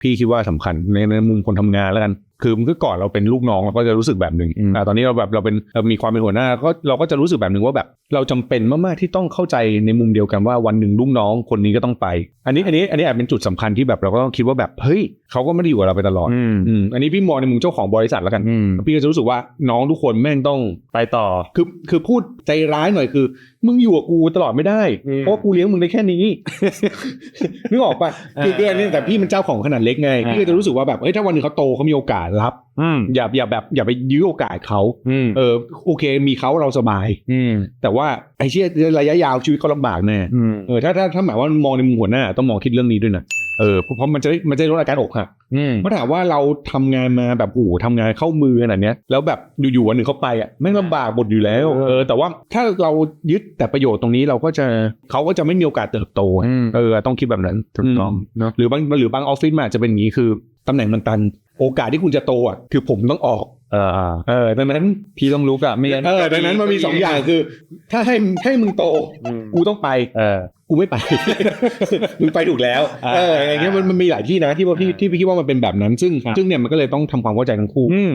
พี่คิดว่าสำคัญในในมุมคนทำงานแล้วกัน คือเมื่อก่อนเราเป็นลูกน้องเราก็จะรู้สึกแบบหนึ่งอืมอ่าตอนนี้เราแบบเราเป็นเรามีความเป็นหัวหน้าก็เราก็จะรู้สึกแบบหนึ่งว่าแบบ เราจำเป็นมากๆที่ต้องเข้าใจในมุมเดียวกันว่าวันหนึ่งลูกน้องคนนี้ก็ต้องไป อันนี้อันนี้อันนี้อาจเป็นจุดสำคัญที่แบบเราก็ต้องคิดว่าแบบเฮ้ยเขาก็ไม่ได้อยู่กับเราไปตลอดอืมอืมอันนี้พี่มองในมุมเจ้าของบริษัทแล้วกันอืมพี่ก็จะรู้สึกว่าน้องทุกคนแม่งต้องไปต่อคือคือพูดใจร้ายหน่อยคือ มึงอยู่กับกูตลอดไม่ได้อืมเพราะว่ากูเลี้ยงมึงได้แค่นี้นึกออกปะคืออ่าคืออันนี้แต่พี่มันเจ้าของขนาดเล็กไงอ่าพี่ก็จะรู้สึกว่าแบบเฮ้ยถ้าวันหนึงเขาโตเขามีโอกาสรับอืมอย่าอย่าแบบ อย่าไปยื้อโอกาสเขาอืมเออโอเค มีเขาเราสบาย อืมแต่ว่าไอ้เชี่ยระยะยาวชีวิตเขาลำบากแน่อืมเออถ้าถ้าถ้าหมายว่ามองในมุมหัวหน้าต้องมองคิดเรื่องนี้ด้วยนะเออเพราะเพราะมันจะได้มันจะได้ลดอาการอกหักอืมเพราะถามว่าเราทำงานมาแบบโอ้โหทำงานเข้ามือขนาดเนี้ยแล้วแบบอยู่ๆวันหนึ่งเขาไปอะแม่งลำบากหมดอยู่แล้วเออเออแต่ว่าถ้าเรายึดแต่ประโยชน์ตรงนี้เราก็จะเขาก็จะไม่มีโอกาสเติบโตอะอืมเออต้องคิดแบบนั้นถูกต้องมเนอะหรือบางหรือบางออฟฟิศมันอาจจะเป็นอย่างนี้คือตำแหน่งมันตัน โอกาสที่คุณจะโตอะคือผมต้องออก เอออ่าเออดังนั้นพี่ต้องรู้กะไม่งั้นเออดังนั้นมันมีสองอย่างคือ ถ้าให้ให้มึงโตอืมกูต้องไป เออ กูไม่ไป มึงไปถูกแล้วอ่าเอออย่างเงี้ยมันมันมีหลายที่นะที่ว่าที่ที่พี่คิดว่ามันเป็นแบบนั้นซึ่งครับซึ่งเนี่ยมันก็เลยต้องทำความเข้าใจทั้งคู่อืม